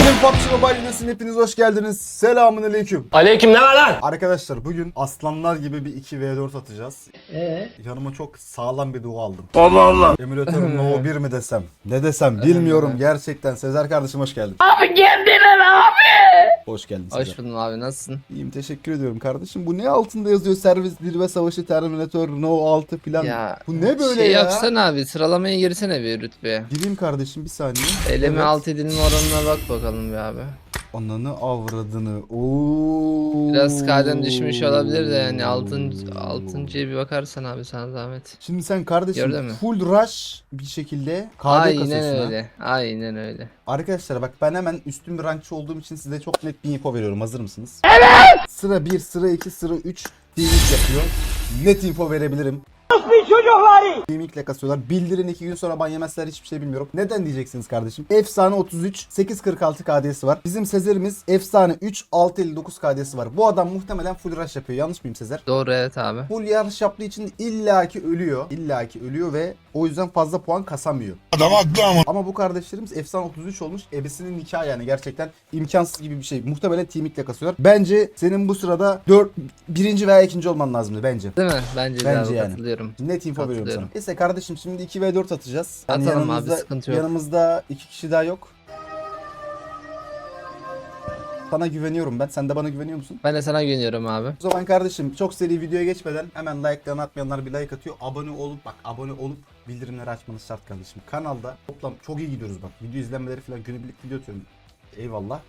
Efendim PUBG Mobile hepiniz hoş geldiniz. Selamun aleyküm. Aleyküm ne var lan? Arkadaşlar bugün aslanlar gibi bir 2v4 atacağız. Ee? Yanıma çok sağlam bir duo aldım. Allah Allah. Emülatör No 1 mi desem? Ne desem bilmiyorum gerçekten. Sezer kardeşim hoş geldin. Abi geldiler abi. Hoş geldin. Hoş buldum abi nasılsın? İyiyim teşekkür ediyorum kardeşim. Bu ne altında yazıyor? Servis zirve savaşı Terminator No 6 falan. Ya Bu ne böyle şey ya? yapsana abi sıralamaya girsene bir rütbeye. Gireyim kardeşim bir saniye. Eleme Evet. alt edilme oranına bak bakalım bir abi. Ananı avradını. Oo. Biraz kadem düşmüş olabilir de yani altın, altıncıya bir bakarsan abi sana zahmet. Şimdi sen kardeşim Gördün mü? full rush bir şekilde KD Aynen kasıyorsun ha. öyle. Aynen öyle. Arkadaşlar bak ben hemen üstün bir rankçı olduğum için size çok net bir info veriyorum. Hazır mısınız? Evet! Sıra 1, sıra 2, sıra 3 teaming yapıyor. Net info verebilirim. Teaming'le kasıyorlar. Bildirin 2 gün sonra ban yemezler hiçbir şey bilmiyorum. Neden diyeceksiniz kardeşim? Efsane 33, 846 KD'si var. Bizim Sezer'imiz efsane 3, 659 KD'si var. Bu adam muhtemelen full rush yapıyor. Yanlış mıyım Sezer? Doğru evet abi. Full yarış yaptığı için illaki ölüyor. İllaki ölüyor ve o yüzden fazla puan kasamıyor. Adam haklı ama. Ama bu kardeşlerimiz efsane 33 olmuş. Ebesinin nikahı yani gerçekten imkansız gibi bir şey. Muhtemelen teamikle kasıyorlar. Bence senin bu sırada 4 birinci veya ikinci olman lazımdı bence. Değil mi? Bence, de Bence abi yani. katılıyorum. Net info veriyorum sana. Neyse kardeşim şimdi 2 ve 4 atacağız. Atalım abi, yanımızda, sıkıntı yok. Yanımızda iki kişi daha yok. Sana güveniyorum ben. Sen de bana güveniyor musun? Ben de sana güveniyorum abi. O zaman kardeşim çok seri videoya geçmeden hemen like'larını atmayanlar bir like atıyor. Abone olup bak abone olup bildirimleri açmanız şart kardeşim. Kanalda toplam çok iyi gidiyoruz bak. Video izlenmeleri falan günübirlik video atıyorum. Eyvallah.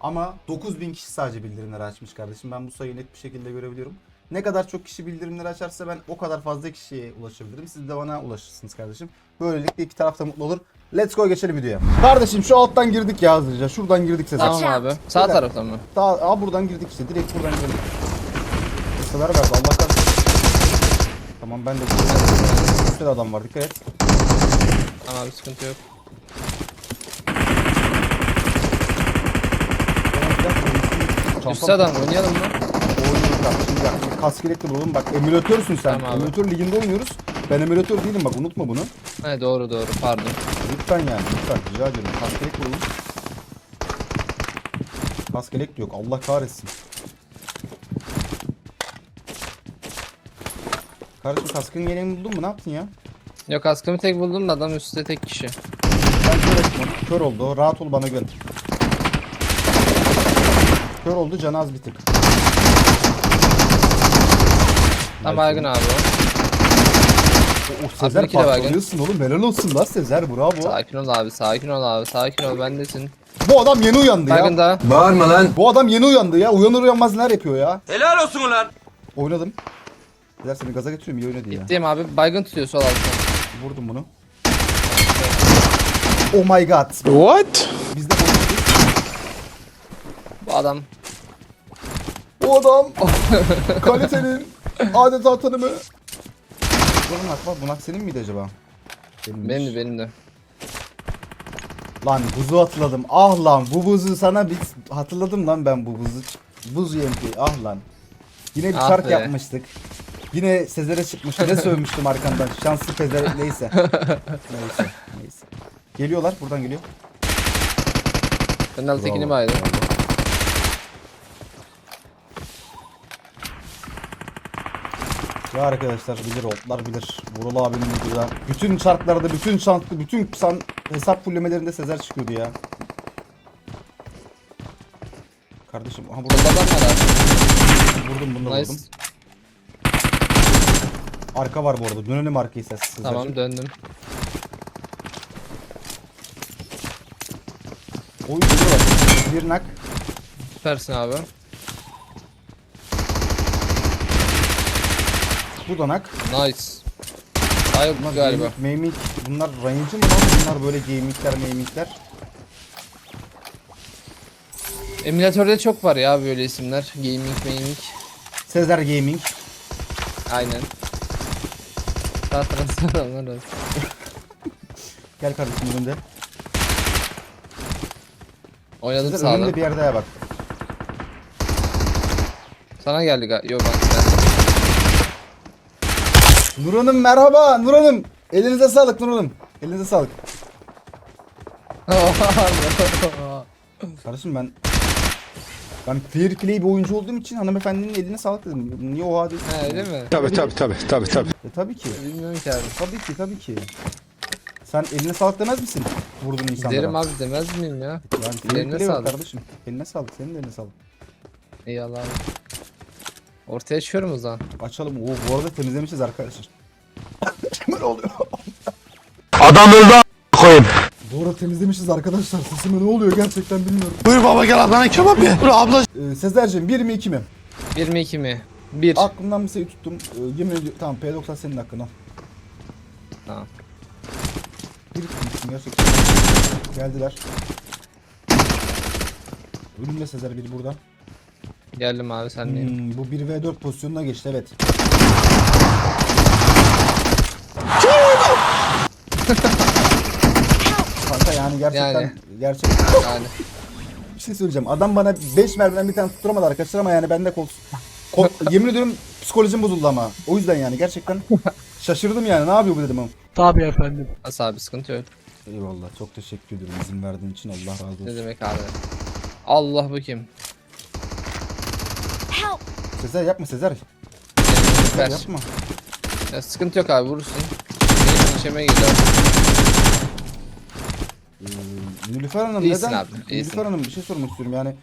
Ama 9000 kişi sadece bildirimleri açmış kardeşim. Ben bu sayıyı net bir şekilde görebiliyorum. Ne kadar çok kişi bildirimleri açarsa ben o kadar fazla kişiye ulaşabilirim. Siz de bana ulaşırsınız kardeşim. Böylelikle iki taraf da mutlu olur. Let's go geçelim videoya. Kardeşim şu alttan girdik ya hızlıca. Şuradan girdik Sezer. Tamam abi. Sağ Beyler. taraftan mı? Daha aa, buradan girdik işte. Direkt buradan girdik. Kısalar verdi Allah kahretsin. Tamam ben de burada. Üstte de adam var dikkat et. Tamam abi sıkıntı yok. Çantam- Üst adam oynayalım mı? Bak, Şimdi bak kask yelekle bulalım. Bak emülatörsün sen. Tamam abi. Emülatör liginde oynuyoruz. Ben emülatör değilim bak unutma bunu. He doğru doğru pardon. Lütfen yani lütfen rica ediyorum. Kask yelek bulalım. Kask yelek de yok Allah kahretsin. Kardeşim kaskın yeleğini buldun mu ne yaptın ya? Yok askımı tek buldum da adam üstte tek kişi. Ben kör ettim. Kör oldu. Rahat ol bana güven. Kör oldu canı az bir tık. Tam baygın abi o. O, o Sezer Abi, iki de baygın. parçalıyorsun oğlum. Helal olsun lan Sezer bravo. Sakin ol abi sakin ol abi sakin ol bendesin. Bu adam yeni uyandı Baygın ya. daha. Bağırma lan. Bu adam yeni uyandı ya. Uyanır uyanmaz neler yapıyor ya. Helal olsun ulan. Oynadım. Sezer seni gaza getiriyorum iyi oynadı ya. Gittim abi baygın tutuyor sol alttan. Vurdum bunu. Oh my god. What? Biz de konuştuk. Bu adam O adam kalitenin adeta tanımı. Bunun hak var. Bunak senin miydi acaba? Benimmiş. benim de benim de. Lan buzu hatırladım. Ah lan bu buzu sana bir hatırladım lan ben bu buzu. Buz UMP ah lan. Yine bir Ah şark be. yapmıştık. Yine Sezer'e çıkmıştı. Ne sövmüştüm arkandan. Şanslı Sezer neyse. neyse. Neyse. Geliyorlar. Buradan geliyor. Ben altekini Bravo. baydım. Ya arkadaşlar bilir otlar bilir. Vural abinin videoda. Bütün çarklarda, bütün şanslı, bütün san hesap fullemelerinde Sezer çıkıyordu ya. Kardeşim aha burada adam var vurdum bunu da Nice. vurdum. Arka var bu arada. Dönelim arkayı ses. Sezer'cim. Tamam döndüm. Oy. Bir nak. Süpersin abi. Bu da nak. Nice. Hayır Bunlar galiba. Gaming. Bunlar range'ı mı lan? Bunlar böyle gamingler, gamingler. Emülatörde çok var ya böyle isimler. Gaming, gaming. Sezer Gaming. Aynen. Sağ tarafta adamlar var. Gel kardeşim önünde. Oynadım Sezer sağda. önünde bir yerde bak. Sana geldi galiba. Yok bak. Nur Hanım merhaba Nur Hanım. Elinize sağlık Nur Hanım. Elinize sağlık. Kardeşim ben ben fair play bir oyuncu olduğum için hanımefendinin eline sağlık dedim. Niye o hadis? He öyle mi? Tabii tabii tabii tabii tabii. E, tabii ki. Bilmiyorum ki abi. Tabii ki tabii ki. Sen eline sağlık demez misin? Vurdun insanlara. Derim abi demez miyim ya? Yani Eline sağlık. kardeşim. Eline sağlık. Senin de eline sağlık. Eyvallah abi. Ortaya çıkıyorum o zaman. Açalım. Oo, bu arada temizlemişiz arkadaşlar. Böyle oluyor. Adam öldü koyayım. Bu arada temizlemişiz arkadaşlar. Sesime ne oluyor gerçekten bilmiyorum. Buyur baba gel ablana kebap ye. Dur abla. Ee, Sezer'cim 1 mi 2 mi? 1 mi 2 mi? 1. Aklımdan bir şey tuttum. Ee, yemin ediyorum. Tamam P90 senin hakkın al. Tamam. Bir tutmuşsun gerçekten. Geldiler. Ölümle Sezer biri burada. Geldim abi sen neyim? Hmm, bu 1v4 pozisyonuna geçti evet. Kanka yani gerçekten Yani. gerçekten Yani. bir şey söyleyeceğim. Adam bana 5 mermiden bir tane tutturamadı arkadaşlar ama yani bende kol, kol yemin ediyorum psikolojim bozuldu ama. O yüzden yani gerçekten şaşırdım yani. Ne yapıyor bu dedim ama. Nasıl abi sıkıntı yok. Eyvallah çok teşekkür ederim izin verdiğin için Allah razı olsun. Ne demek abi? Allah bu kim? Sezer yapma Sezer. Sezer Ver. yapma. Ya sıkıntı yok abi vurursun. Benim içime gidiyor. Ee, Nilüfer Hanım İyisin neden? abi, iyisin. Nilüfer Hanım bir şey sormak istiyorum yani.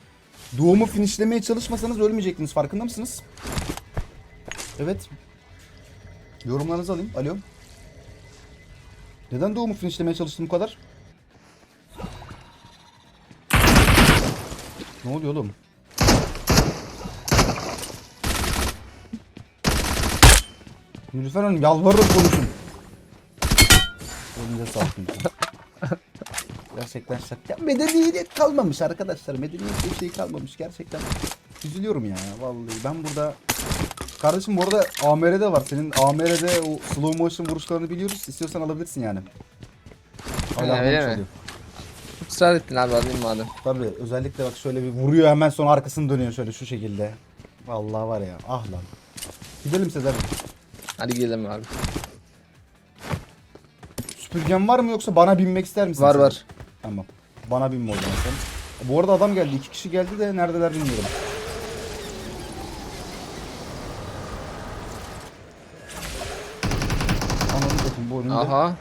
Doğumu finishlemeye çalışmasanız ölmeyecektiniz farkında mısınız? Evet. Yorumlarınızı alayım. Alo. Neden doğumu finishlemeye çalıştım bu kadar? Ne oluyor oğlum? Nilüfer Hanım yalvarırım konuşun. Elinize sağlık Nilüfer. Gerçekten şaka. Ya medeniyet kalmamış arkadaşlar. Medeniyet bir şey kalmamış gerçekten. Üzülüyorum ya vallahi. Ben burada Kardeşim bu arada AMR'de var. Senin AMR'de o slow motion vuruşlarını biliyoruz. İstiyorsan alabilirsin yani. Hala öyle mi? oluyor. Israr ettin abi alayım madem. Tabii özellikle bak şöyle bir vuruyor hemen sonra arkasını dönüyor şöyle şu şekilde. Vallahi var ya ah lan. Gidelim Sezer. Hadi gidelim abi. Süpürgen var mı yoksa bana binmek ister misin? Var Sezer? var. Tamam. Bana binme o zaman sen. Bu arada adam geldi. iki kişi geldi de neredeler bilmiyorum. Anladım bakın bu önümde. Aha.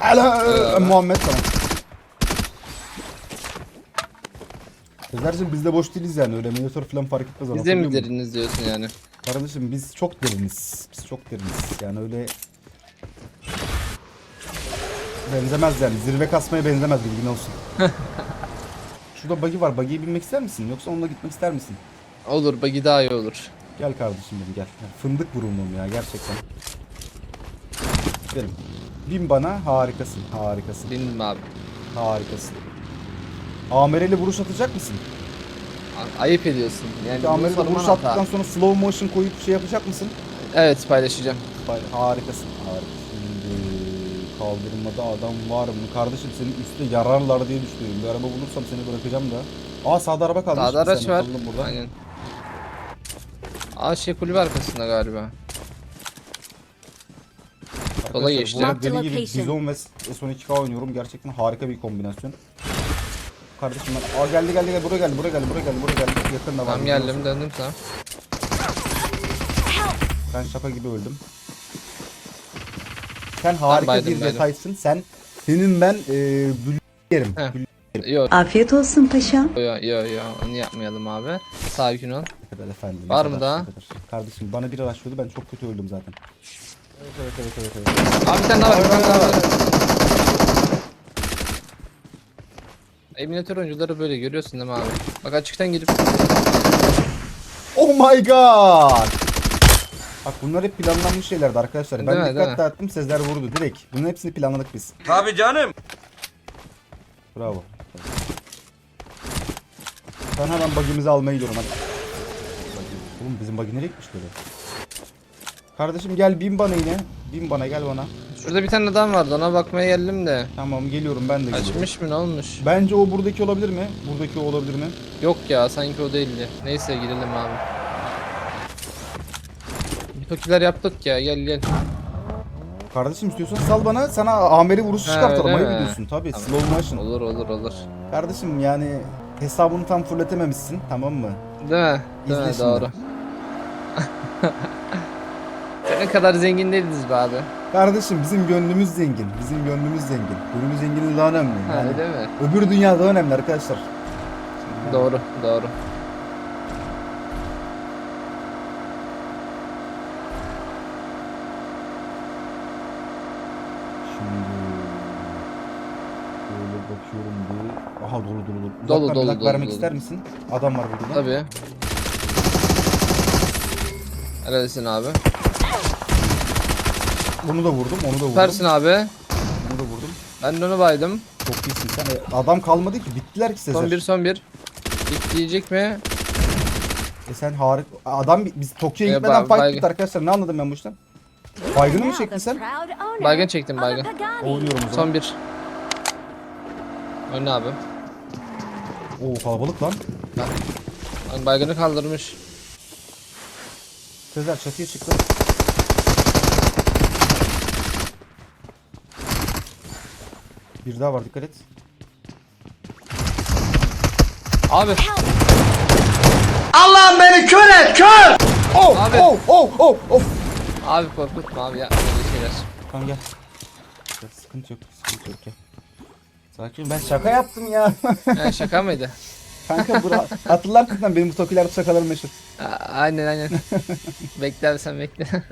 Ala. Muhammed tamam. Sezer'cim biz de boş değiliz yani öyle monitör falan fark etmez. Biz de mi deriniz diyorsun yani? Kardeşim biz çok deriniz. Biz çok deriniz. Yani öyle benzemez yani. Zirve kasmaya benzemez bilgin olsun. Şurada buggy var. Buggy'ye binmek ister misin? Yoksa onunla gitmek ister misin? Olur bagi daha iyi olur. Gel kardeşim benim gel. Fındık burunum ya gerçekten. Gidelim. Bin bana harikasın. Harikasın. Bindim abi. Harikasın. Amereli vuruş atacak mısın? A- Ayıp ediyorsun. Yani Peki Amereli bunu vuruş sorman hata. attıktan sonra slow motion koyup şey yapacak mısın? Evet paylaşacağım. Vay, Harikasın. Harikasın. Şimdi kaldırmada adam var mı? Kardeşim senin üstte yararlar diye düşünüyorum. Bir araba bulursam seni bırakacağım da. Aa sağda araba kalmış. Sağda Bir araç saniye, var. Burada. Aynen. Aa şey kulübe arkasında galiba. Arkadaşlar, Sola geçti. bu arada Marked Deli gibi location. Bizon ve S12K oynuyorum. Gerçekten harika bir kombinasyon. Kardeşim ben... Aa geldi geldi geldi. Buraya geldi. Buraya geldi. Buraya geldi. Buraya geldi. Yakında var. Tamam geldim döndüm sana. Ben şaka gibi öldüm. Sen harika baydım, bir baydım. detaysın. Sen senin ben e, gül yerim. Heh. Gül Yok Afiyet olsun paşam. yok yok yok onu yapmayalım abi. Sakin ol. Ne kadar efendim. ne Var mı kadar, daha? ne kadar. Kardeşim bana bir araçlıyordu ben çok kötü öldüm zaten. Evet evet evet evet. evet. Abi tane daha var tane daha var. Emülatör oyuncuları böyle görüyorsun değil mi abi? Bak açıktan gidip Oh my god! Bak bunlar hep planlanmış şeylerdi arkadaşlar. Değil ben mi, değil dikkat dağıttım Sezer vurdu direkt. Bunun hepsini planladık biz. Tabii canım. Bravo. Ben hemen bug'imizi almaya gidiyorum hadi. Oğlum bizim bug'i nereye gitmiş böyle? Kardeşim gel bin bana yine. Bin bana gel bana. Şurada bir tane adam vardı ona bakmaya geldim de. Tamam geliyorum ben de geliyorum. Açmış mı ne olmuş? Bence o buradaki olabilir mi? Buradaki o olabilir mi? Yok ya sanki o değildi. Neyse girelim abi. Tokiler yaptık ya gel gel. Kardeşim istiyorsan sal bana sana ameri vuruşu Ha, çıkartalım. öyle Ayıp mi? ediyorsun tabii. Tamam. Slow motion. Olur olur olur. Kardeşim yani hesabını tam fulletememişsin tamam mı? Değil mi? Değil İzle mi? şimdi. Doğru. Senin kadar zengin değiliz be abi. Kardeşim bizim gönlümüz zengin. Bizim gönlümüz zengin. Gönlümüz zenginliği daha önemli. Ha, Yani değil mi? öbür dünya daha önemli arkadaşlar. Doğru doğru. Şimdi böyle bakıyorum bu. Aha dolu dolu dolu. Dolu, Uzaktan dolu, bir dolu, vermek dolu. ister misin? Adam var burada. Tabii. Neredesin abi? Bunu da vurdum, onu da vurdum. Süpersin abi. Bunu da vurdum. Ben de onu baydım. Çok iyisin sen. E, Adam kalmadı ki. Bittiler ki Sezer. Son bir son bir. Bitleyecek mi? E sen harik. Adam biz Tokyo'ya E, gitmeden ba- fight baygın. bitti arkadaşlar. Ne anladım ben bu işten? Baygını mı çektin sen? Baygın çektim, baygın. Oynuyorum o zaman. Son bir. Önüne abi. Oo kalabalık lan. Bak, Baygını kaldırmış. Sezer çatıya çıktı. Bir daha var dikkat et. Abi. Allah'ım beni kör et kör. Oh Abi. oh oh oh oh. Abi korkutma abi ya. Böyle şeyler. Kan gel. Gel, Sıkıntı yok, sıkıntı yok gel. Sakin ben şaka yaptım ya. Ha, şaka mıydı? Kanka bura, hatırlarsın lan benim bu Tokyo'larda şakalarım meşhur. A- aynen aynen. bekle abi sen bekle.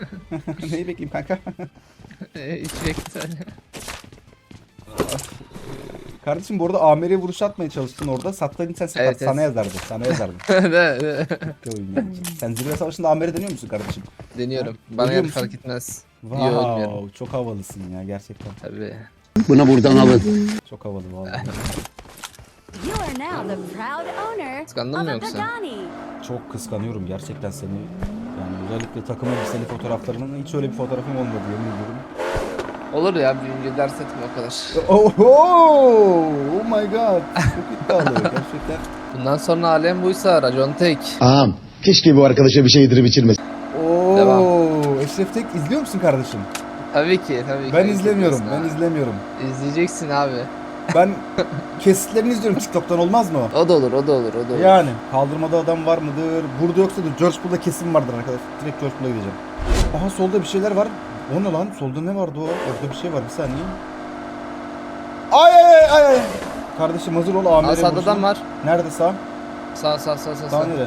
Neyi bekleyeyim kanka? Hiç bekle. Kardeşim bu arada Amer'e vuruş atmaya çalıştın orada. Sattığı sen sakat. Evet, evet. sana yazardı. Sana yazardı. Sen zirve savaşında Amer'e deniyor musun kardeşim? Deniyorum. Bana Ölüyor yani musun? fark etmez. Yo. Wow, çok havalısın ya gerçekten. Tabii. Buna buradan alın. Çok havalı vallahi. You are now the proud owner Kıskandın mı yoksa? Çok kıskanıyorum gerçekten seni. Yani özellikle takım elbiseli fotoğraflarının hiç öyle bir fotoğrafım olmadı yemin ediyorum. Olur ya büyüyünce ders etme o kadar. Oh, oh, oh my god. Çok iddialı gerçekten. Bundan sonra alem buysa racon tek. Ağam keşke bu arkadaşa bir şey yedirip içirmesin. Oo, Devam. Eşref Tek izliyor musun kardeşim? Tabii ki tabii ki. Ben izlemiyorum. Ben izlemiyorum. İzleyeceksin abi. Ben kesitlerini izliyorum TikTok'tan olmaz mı o? O da olur o da olur o da olur. Yani kaldırmada adam var mıdır? Burada yoksa da George Pool'da kesin vardır arkadaş. Direkt George Pool'a gideceğim. Aha solda bir şeyler var. O ne lan? Solda ne vardı o? Orada bir şey var. Bir saniye. Ay ay ay ay. Kardeşim hazır ol Aa, Amir'e sağda vursun. adam var. Nerede sağ? Sağ sağ sağ sağ. Sağ sağ. nere?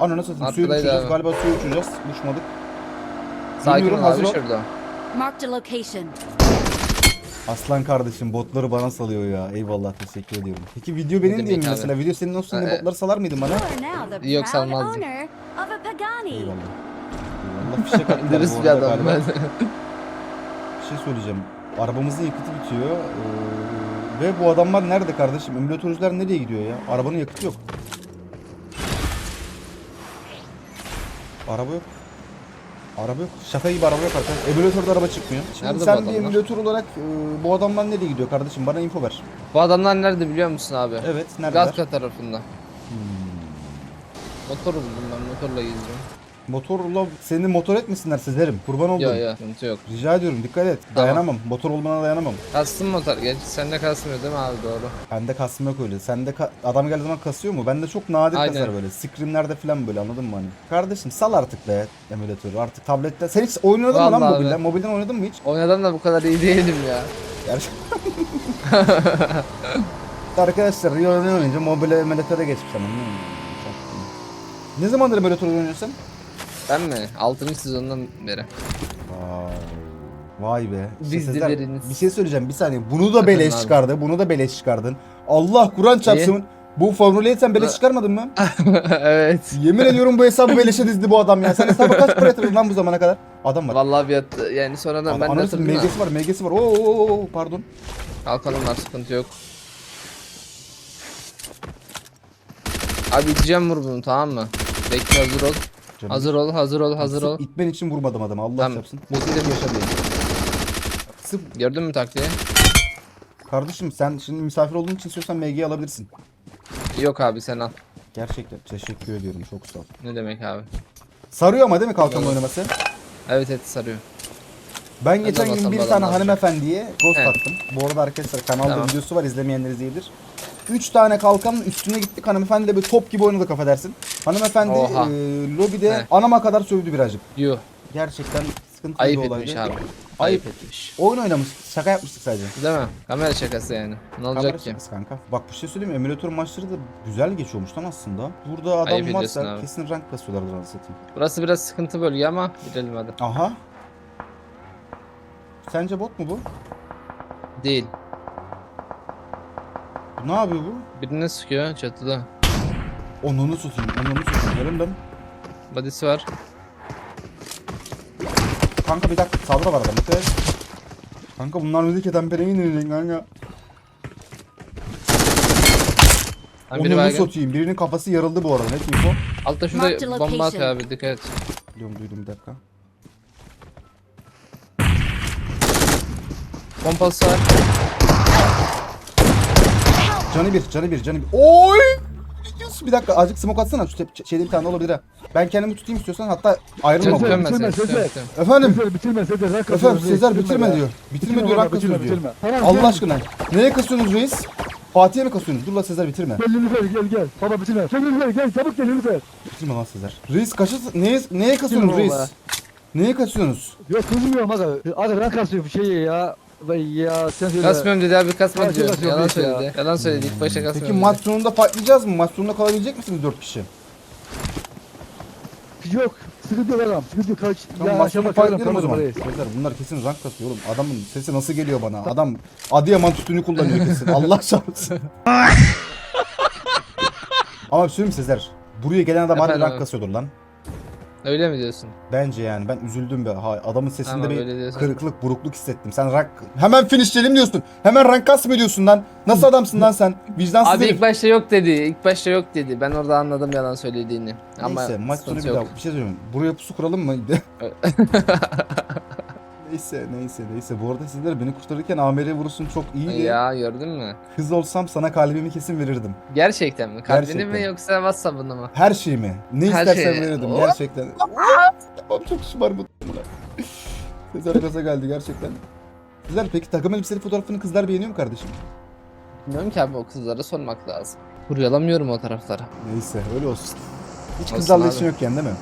Ana nasıl satayım? Suya Arkadaydı uçacağız. abi. Galiba suya uçacağız. Uçmadık. Sakin Bilmiyorum, ol hazır abi ol. şurada. Marked a location. Aslan kardeşim botları bana salıyor ya. Eyvallah teşekkür ediyorum. Peki video benim demek diye mi abi? mesela? Video senin olsun diye Ee, botları salar mıydın bana? You are now the Yok, proud salmazdım. owner of a Pagani. Eyvallah. Eyvallah fişek attılar bu bir arada adam galiba. ben. Bir şey söyleyeceğim. Arabamızın yakıtı bitiyor. Ee, ve bu adamlar nerede kardeşim? Emülatörcüler nereye gidiyor ya? Arabanın yakıtı yok. Araba yok. Araba yok. Şaka gibi araba yok arkadaşlar. Emülatörde araba çıkmıyor. Şimdi Nerede bu sen bir adamlar? emülatör olarak e, bu adamlar nereye gidiyor kardeşim? Bana info ver. Bu adamlar nerede biliyor musun abi? Evet, neredeler? Gazka tarafında. Hmm. Motor buldum ben motorla geziyorum. Motorla seni motor etmesinler sizlerim. Kurban oldum. Yok yok sıkıntı yok. Rica ediyorum dikkat et. Tamam. Dayanamam. Motor olmana dayanamam. Kastım motor. Gerçi sende kasmıyor değil mi abi doğru. Bende kasma yok öyle. Sende ka- adam geldiği zaman kasıyor mu? Bende çok nadir Aynen. kasar böyle. Screamlerde falan böyle anladın mı hani? Kardeşim sal artık be emülatörü. Artık tablette. Sen hiç oynadın mı lan Vallahi mobilden? Mobilden oynadın mı hiç? Oynadan da bu kadar iyi değilim ya. Gerçekten. Arkadaşlar Rio ne oynayınca mobil emülatöre geçmiş ama. Hmm, çaktım. Ne zamandır emülatör oynuyorsun? Ben mi? 6. sezondan beri. Vay. Vay be. İşte Biz de Sezer, veriniz. Bir şey söyleyeceğim bir saniye. Bunu da beleş abi. çıkardı. Bunu da beleş çıkardın. Allah Kur'an çarpsın. Bu formülü sen beleş çıkarmadın mı? evet. Yemin ediyorum bu hesabı beleşe dizdi bu adam ya. Sen hesaba kaç para yatırdın lan bu zamana kadar? Adam var. Vallahi bir at- yani sonradan ben de Anasının hatırladım da. MG'si var, MG'si var. Oo, oo, oo, pardon. Kalkalım var sıkıntı yok. Abi gideceğim vur bunu tamam mı? Bekle hazır ol. Canım. Hazır ol, hazır ol, hazır ol. İtmen için vurmadım adamı. Allah Tamam. çarpsın. Motivem yaşa diye. Sırf Gördün mü taktiği? kardeşim sen şimdi misafir olduğun için istiyorsan MG'yi alabilirsin. Yok abi sen al. Gerçekten teşekkür ediyorum. Çok sağ ol. Ne demek abi? Sarıyor ama değil mi kalkan oynaması? Evet evet sarıyor. Ben de geçen gün bir tane hanımefendiye ghost Evet. attım. Bu arada arkadaşlar kanalda Tamam. videosu var izlemeyenler izleyebilir. 3 tane kalkanın üstüne gittik hanımefendi de bir top gibi oynadık affedersin. Hanımefendi Oha. e, lobide He. anama kadar sövdü birazcık. Yuh. Gerçekten sıkıntılı Ayıp bir olaydı. etmiş abi. Ayıp. Etmiş. Oyun oynamış, şaka yapmıştık sadece. Değil mi? Kamera şakası yani. Ne olacak Kamera ki? şakası kanka. Bak bir şey söyleyeyim mi? Emülatör maçları da güzel geçiyormuş lan aslında. Burada adam Ayıp ediyorsun varsa abi. kesin rank kasıyorlardır anasını satayım. Burası biraz sıkıntı bölge ama gidelim hadi. Aha. Sence bot mu bu? Değil. Ne yapıyor bu? Birine sıkıyor çatıda. Onunu tutayım, onunu tutayım. Gelin ben. Badisi var. Kanka bir dakika saldırı var adam. Dikkat et. Kanka bunlar müzik eden pereye inecek kanka. Biri Onunu baygın. satayım. Birinin kafası yarıldı bu arada. Ne info? Altta Marked şurada bomba location. atıyor abi dikkat et. Biliyorum duydum bir dakika. Pompalısı var. Canı bir, canı bir, canı bir. Oy! Bir dakika azıcık smoke atsana. Şu tep- şeyde bir tane olabilir ha. Ben kendimi tutayım istiyorsan hatta ayrılma seni. bitirme, Sezer. Efendim? Sezer bitirme Sezer. Rank Efendim Sezer bitirme ya. diyor. Bitirme Bitirme diyor baba, rank kasıyoruz bitirme, diyor. bitirme. Tamam, Allah gel. aşkına. Neye kasıyorsunuz reis? Fatih'e mi kasıyorsunuz? Dur la Sezer bitirme. Gel Nilüfer gel gel. Baba bitirme. Gel Nilüfer gel çabuk gel Nilüfer. Bitirme lan Sezer. Reis kaşı neye, neye kasıyorsunuz Bitirme reis? baba. Neye kasıyorsunuz? Yok kızmıyorum aga. Aga rank kasıyor bir şey ya. Vay ya sen söyle. Kasmıyorum dedi abi kasma Kasıyor, diyor. kasıyor Yalan ya. söyledi. Yalan söyledi ilk başta kasmıyorum Peki dedi. maç sonunda fightlayacağız mı? Maç sonunda kalabilecek misiniz 4 kişi? Yok. Sıkıntı yok agam. Sıkıntı yok. Kaç. Tamam Ya maç sonunda aşama fightlayalım o zaman. Sezer bunlar kesin rank kasıyor oğlum. Adamın sesi nasıl geliyor bana? Adam Adıyaman tütünü kullanıyor kesin. Allah çarpsın. Ama bir şey söyleyeyim mi Sezer? Buraya gelen adam harbi Efendim rank abi? kasıyordur lan. Öyle mi diyorsun? Bence yani ben üzüldüm be. Ha, adamın sesinde Tamam, bir diyorsun. kırıklık, burukluk hissettim. Sen rank... Hemen finishleyelim diyorsun. Hemen rank kasmıyor diyorsun lan. Nasıl adamsın lan sen? Vicdansız Abi herif. ilk başta yok dedi. İlk başta yok dedi. Ben orada anladım yalan söylediğini. Ama Neyse maç sonu sıkıntı bir yok. daha bir şey söyleyeyim. Buraya pusu kuralım mı? neyse neyse neyse. Bu arada sizler beni kurtarırken AMR vurusun çok iyiydi. Ya gördün mü? Kız olsam sana kalbimi kesin verirdim. Gerçekten mi? Kalbini Gerçekten. mi yoksa WhatsApp'ını mı? Her şeyimi. Ne Her istersen şeyi. verirdim Oh. gerçekten. Tamam çok şımar bu. Sezer gaza geldi gerçekten. Güzel peki takım elbiseli fotoğrafını kızlar beğeniyor mu kardeşim? Bilmiyorum ki abi o kızlara sormak lazım. Kuryalamıyorum o taraflara. Neyse öyle olsun. Hiç Olsun kızlarla abi. işin yok yani değil mi?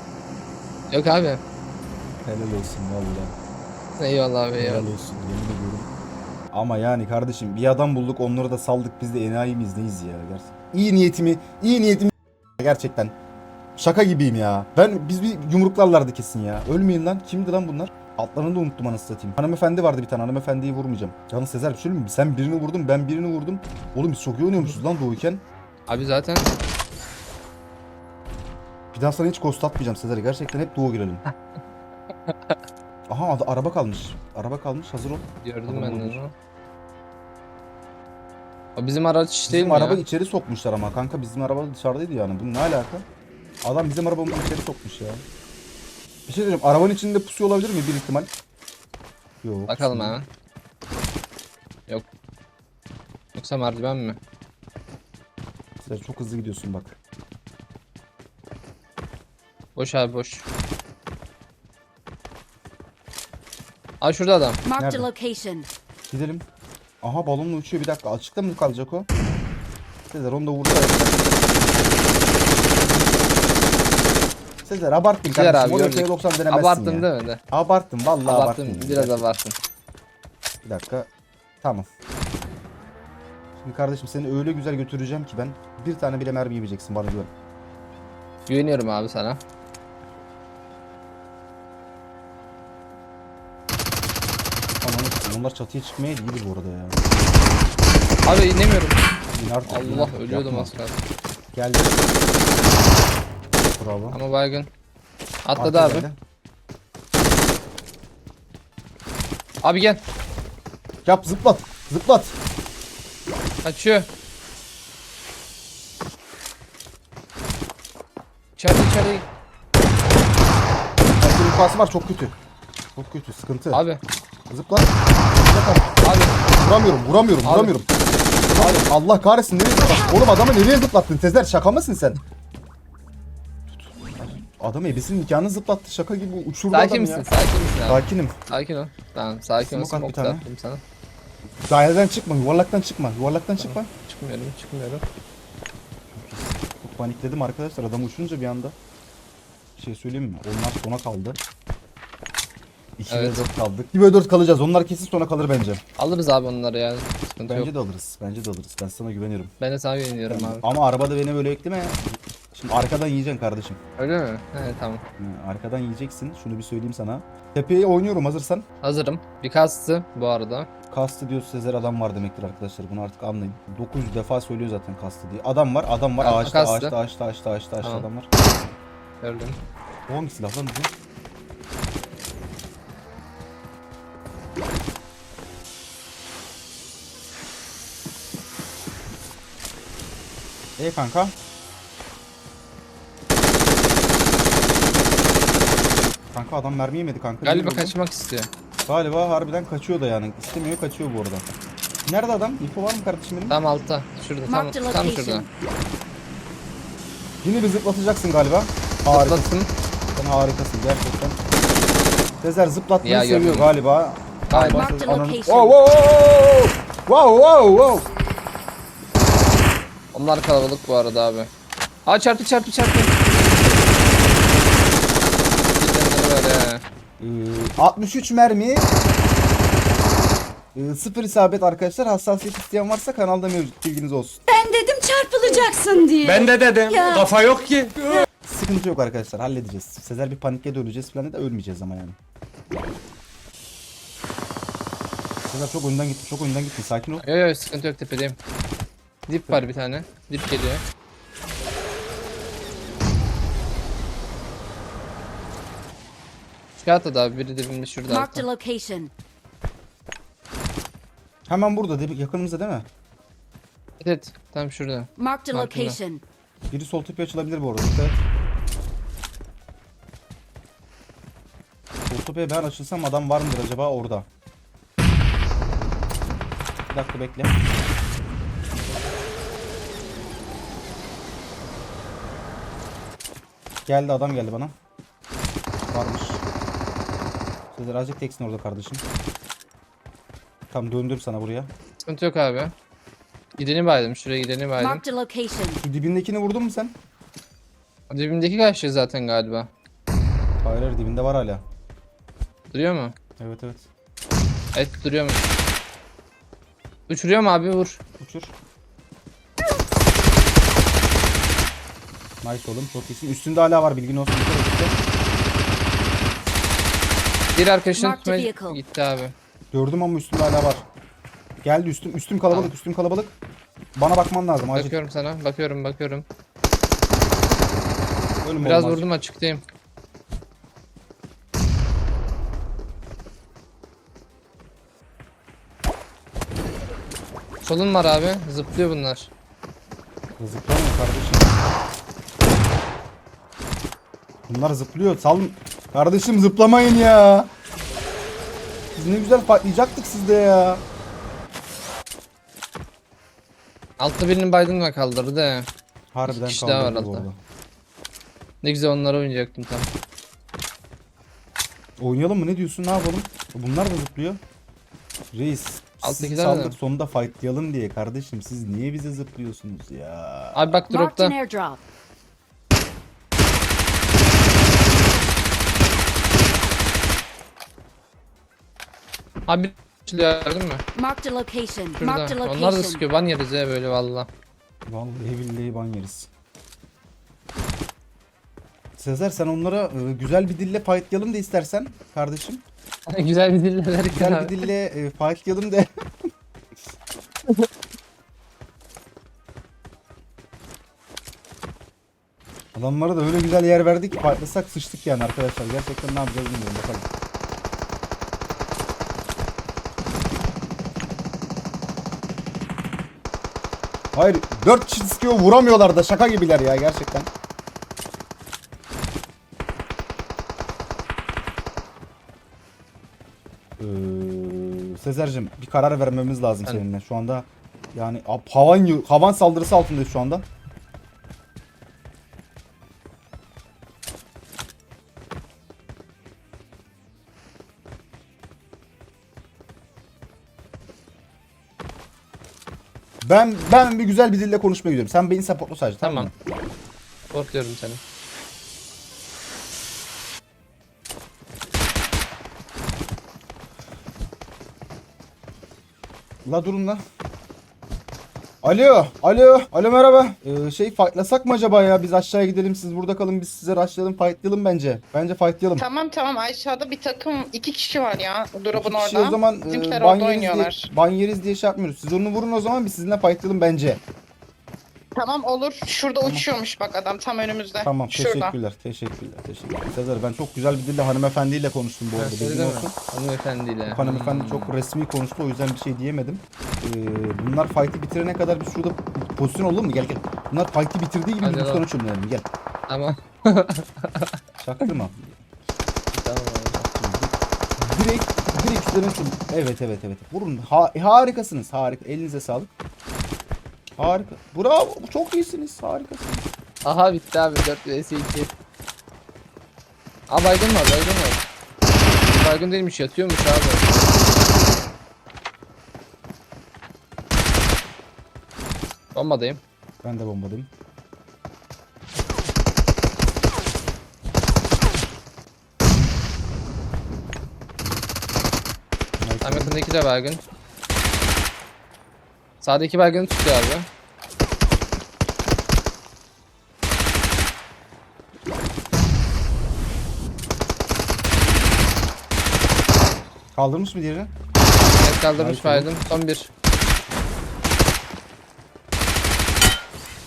Yok abi. Helal olsun valla. Eyvallah abi Helal eyvallah. olsun yemin ediyorum. Ama yani kardeşim bir adam bulduk onları da saldık biz de enayi miyiz neyiz ya gerçekten. İyi niyetimi, iyi niyetimi gerçekten. Şaka gibiyim ya. Ben biz bir yumruklarlardı kesin ya. Ölmeyin lan. Kimdi lan bunlar? Altlarını da unuttum anasını satayım. Hanımefendi vardı bir tane. Hanımefendiyi vurmayacağım. Yalnız Sezer bir şey mi? Sen birini vurdun ben birini vurdum. Oğlum biz çok iyi oynuyormuşuz lan doğuyken. Abi zaten Bir daha sana hiç ghost atmayacağım Sezer. Gerçekten hep doğu girelim. Aha ad- araba kalmış. Araba kalmış hazır ol. gördüm Adam ben de vurmuş. onu. O bizim araç değil Bizim mi araba ya? içeri sokmuşlar ama kanka bizim araba dışarıdaydı yani. Bu ne alaka? Adam bizim arabamızı içeri sokmuş ya. Bir şey diyeceğim. Arabanın içinde pusuyor olabilir mi bir ihtimal? Yok. Bakalım hemen. Yok. Yoksa merdiven mi? Sen çok hızlı gidiyorsun bak. Boş abi boş. Aa şurada adam. Marked Nerede? a location. Gidelim. Aha balonla uçuyor bir dakika. Açıkta mı kalacak o? Sezer onu da vurdu. Sezer abarttın Güzel kardeşim. abi, O gördük. 90 denemezsin Abarttım ya. değil mi de? Abarttın vallahi abarttın. Abarttım. Biraz abarttım. Bir dakika. Tamam. Şimdi kardeşim seni öyle güzel götüreceğim ki ben bir tane bile mermi yemeyeceksin bana güven. Güveniyorum abi sana. Onlar çatıya çıkmaya değildir bu arada ya. Abi inemiyorum. Artık, yine Allah artık, ölüyordum yapma. az kalsın. Geldi. Bravo. Ama baygın. Atladı Arka abi. geldi. Abi gel. Yap zıplat. Zıplat. Kaçıyor. İçeride içeride. Herkesin infası var çok kötü. Çok kötü sıkıntı. Abi. Zıplat abi. Vuramıyorum vuramıyorum Abi. vuramıyorum. Abi Allah kahretsin nereye zıplattın? Oğlum adamı nereye zıplattın? Tezer şaka mısın sen? Adam ebesinin nikahını zıplattı şaka gibi uçurdu Sakin adam misin? ya. Sakin misin abi? Sakinim. Sakin ol. Tamam sakin ol. Smoke at bir Smoke tane. attım sana. Daireden çıkma, yuvarlaktan çıkma, yuvarlaktan çıkma. Çıkmıyorum çıkmıyorum. Çok panikledim arkadaşlar adam uçunca bir anda. Bir şey söyleyeyim mi? Onlar sona kaldı. 2 Evet. ve 4 kaldık. 2 ve 4 kalacağız. Onlar kesin sona kalır bence. Alırız abi onları ya. Sıkıntı Bence yok. de alırız. Bence de alırız. Ben sana güveniyorum. Ben de sana güveniyorum abi. Ama arabada beni böyle ekleme. Şimdi arkadan yiyeceksin kardeşim. Öyle mi? He tamam. Ha, Arkadan yiyeceksin. Şunu bir söyleyeyim sana. Tepeye oynuyorum hazırsan. Hazırım. Bir kastı bu arada. Kastı diyor Sezer adam var demektir arkadaşlar. Bunu artık anlayın. 900 defa söylüyor zaten kastı diye. Adam var, adam var. Ağaçta, ağaçta, ağaçta, ağaçta, ağaçta, ağaçta Tamam. adam var. Gördüm. Hangi silah lan bizim? E kanka. Kanka adam mermi yemedi kanka. Galiba bu? kaçmak istiyor. Galiba harbiden kaçıyor da yani. İstemiyor kaçıyor bu arada. Nerede adam? İnfo var mı kardeşim benim? Tam altta. Şurada tam, Marked tam location. şurada. Yine bir zıplatacaksın galiba. Harika. Zıplatın. Sen harikasın gerçekten. Sezer zıplatmayı Ya, seviyor görmedim. galiba. Galiba. Marked Sezer- Ananı- location. Wow wow wow wow wow. Onlar kalabalık bu arada abi. Aa çarptı çarptı çarptı. Böyle. Ee, 63 mermi. Ee, sıfır isabet arkadaşlar. Hassasiyet isteyen varsa kanalda mevcut. Bilginiz olsun. Ben dedim çarpılacaksın diye. Ben de dedim. Ya. Kafa yok ki. Sıkıntı yok arkadaşlar. Halledeceğiz. Sezer bir panikle de öleceğiz falan da ölmeyeceğiz ama yani. Sezer çok önden gitti. Çok önden gitti. Sakin ol. Yo yo sıkıntı yok tepedeyim. Dip var bir tane. Dip geliyor. Çıkart da abi biri dibimde şurada Marked a altta. location. Hemen burada. değil mi? Yakınımızda değil mi? Evet, evet tam şurada. Marked a Marked location. Biri sol tepeye açılabilir bu arada. Dikkat et. Sol tepeye ben açılsam adam var mıdır acaba orada? Bir dakika bekle. Geldi adam geldi bana. Varmış. Sezer azıcık teksin orada kardeşim. Tam döndüm sana buraya. Sıkıntı yok abi. Gideni baydım. Şuraya gideni baydım. Marked a location. Şu dibindekini vurdun mu sen? Dibimdeki karşı zaten galiba. Hayır hayır dibinde var hala. Duruyor mu? Evet evet. Evet duruyor mu? Uçuruyor mu abi vur. Uçur. Nice oğlum çok iyisin. Üstünde hala var bilgin olsun. Bir arkadaşın Marked tutmaya vehicle. gitti abi. Gördüm ama üstümde hala var. Geldi üstüm. Üstüm kalabalık Tamam. üstüm kalabalık. Bana bakman lazım acil. Bakıyorum sana. Bakıyorum bakıyorum. Ölüm Biraz olmaz. vurdum açıktayım. Solun var abi. Zıplıyor bunlar. Zıplamıyor kardeşim. Bunlar zıplıyor. Salın. Kardeşim zıplamayın ya. Biz ne güzel patlayacaktık sizde ya. Altta birinin Biden'la kaldırdı he. Harbiden kişi daha var kaldırdı bu altta. arada. Ne güzel onlara oynayacaktım tam. Oynayalım mı ne diyorsun ne yapalım? Bunlar da zıplıyor. Reis. Sizi Alttakiler saldık de. sonunda fightlayalım diye kardeşim siz niye bize zıplıyorsunuz ya? Abi bak Marked dropta. airdrop. Abi açılıyor gördün mü? Marked a location. Marked a Şurada. Onlar da location. sıkıyor. Ban yeriz ya böyle valla. Vallahi billahi ban yeriz. Sezer sen onlara e, güzel bir dille fightlayalım da istersen kardeşim. güzel bir dille verirken Güzel abi. bir dille e, fightlayalım de. Adamlara da öyle güzel yer verdik ki fightlasak sıçtık yani arkadaşlar. Gerçekten ne yapacağız bilmiyorum bakalım. Hayır 4 kişi sıkıyor vuramıyorlar da şaka gibiler ya gerçekten. Ee, Sezer'cim bir karar vermemiz lazım seninle. Şu anda yani havan havan saldırısı altındayız şu anda. Ben ben bir güzel bir dille konuşmaya gidiyorum. Sen beni supportla sadece tamam, Tamam. mı? Korkuyorum seni. La durun la. Alo, alo, alo merhaba. Ee, şey fightlasak mı acaba ya? Biz aşağıya gidelim, siz burada kalın, biz size rushlayalım, fightlayalım bence. Bence fightlayalım. Tamam tamam aşağıda bir takım iki kişi var ya drop'un orada. o zaman Bizimkiler e, ban orada yeriz diye, oynuyorlar. ban yeriz diye şey yapmıyoruz. Siz onu vurun o zaman biz sizinle fightlayalım bence. Tamam olur. Şurada uçuyormuş bak adam tam önümüzde. Tamam Şurada. teşekkürler teşekkürler teşekkürler. Sezer ben çok güzel bir dille hanımefendiyle konuştum bu arada bilgin olsun. Hanımefendiyle. Hanımefendi Hmm. çok resmi konuştu o yüzden bir şey diyemedim. Ee, bunlar fight'i bitirene kadar biz şurada pozisyon olalım mı? Gel gel. Bunlar fight'i bitirdiği gibi Hadi biz sonra çömleyelim gel. Tamam. Çaktırma. tamam abi. direkt direkt çöm. Evet evet evet. Vurun. Ha- harikasınız. Harika. Elinize sağlık. Harika. Bravo. Çok iyisiniz. Harikasınız. Aha bitti abi 4 vs 2. Aa baygın var baygın var. Baygın değilmiş yatıyormuş abi. Bombadayım. Ben de bombadım. Tam yakındaki de baygın. Sağdaki baygını tutuyor abi. Kaldırmış mı diğerini? Evet kaldırmış Harika. baygın. Son bir.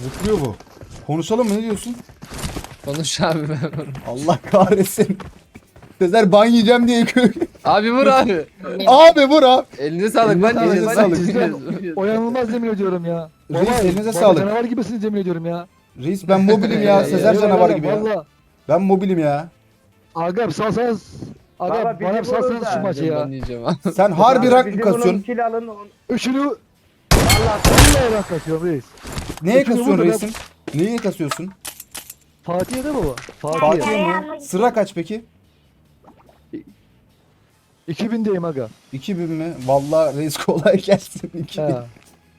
Zıplıyor bu. Konuşalım mı ne diyorsun? Konuş abi ben vururum. Allah kahretsin. Sezer ban yiyeceğim diye Abi vur abi. Abi vur abi. Elinize sağlık Elinize ben diyeceğiz. sağlık. Diyeceğiz. Oyanılmaz yemin ediyorum ya. Reis, Vallahi, elinize vallahi sağlık. Canavar gibisiniz yemin ediyorum ya. Reis ben mobilim ya. Sezer canavar gibi ya. Valla. Ben mobilim ya. Aga bir salsanız. Aga bana bir salsanız şu maçı ya. Sen harbi rank mı kasıyorsun? Üçünü. Vallahi ben kaçıyorum reis. Neye Üçünü kasıyorsun reisim? Neye kasıyorsun? Fatih'e de baba. Fatih'e. Fatih'e mi? Sıra kaç peki? 2000'deyim aga. 2000 mi? Vallahi reis kolay gelsin 2000. He.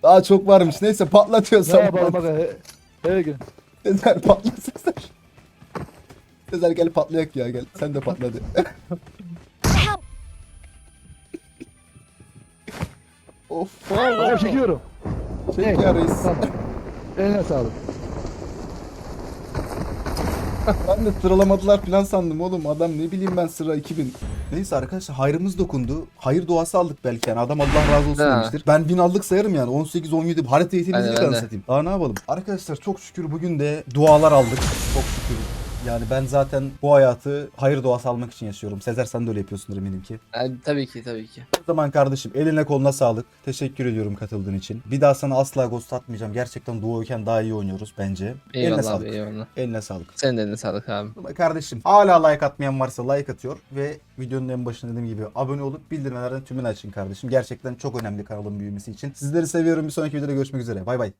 Daha çok varmış. Neyse patlatıyorsan. Ne yapalım aga. he- Her gün. Sezer patla Sezer. Sezer gel patlayak ya gel. Sen de patladı. of. Aga çekiyorum. Çek ya reis. Eline sağlık. Ben de sıralamadılar falan sandım oğlum. Adam ne bileyim ben sıra 2000. Neyse arkadaşlar hayrımız dokundu. Hayır duası aldık belki yani. Adam Allah razı olsun Ha. demiştir. Ben 1000 aldık sayarım yani. 18 17 haritayı temizledik Ben de, ben de. anasını satayım. Daha ne yapalım? Arkadaşlar çok şükür bugün de dualar aldık. Çok şükür. Yani ben zaten bu hayatı hayır duası almak için yaşıyorum. Sezer sen de öyle yapıyorsundur eminim ki. Yani, tabii ki tabii ki. O zaman kardeşim eline koluna sağlık. Teşekkür ediyorum katıldığın için. Bir daha sana asla ghost atmayacağım. Gerçekten duoyken daha iyi oynuyoruz bence. eline Eyvallah sağlık. abi eyvallah. Eline sağlık. Senin de eline sağlık abi. Kardeşim hala like atmayan varsa like atıyor ve videonun en başında dediğim gibi abone olup bildirimlerden tümünü açın kardeşim. Gerçekten çok önemli kanalın büyümesi için. Sizleri seviyorum. Bir sonraki videoda görüşmek üzere. Bay bay.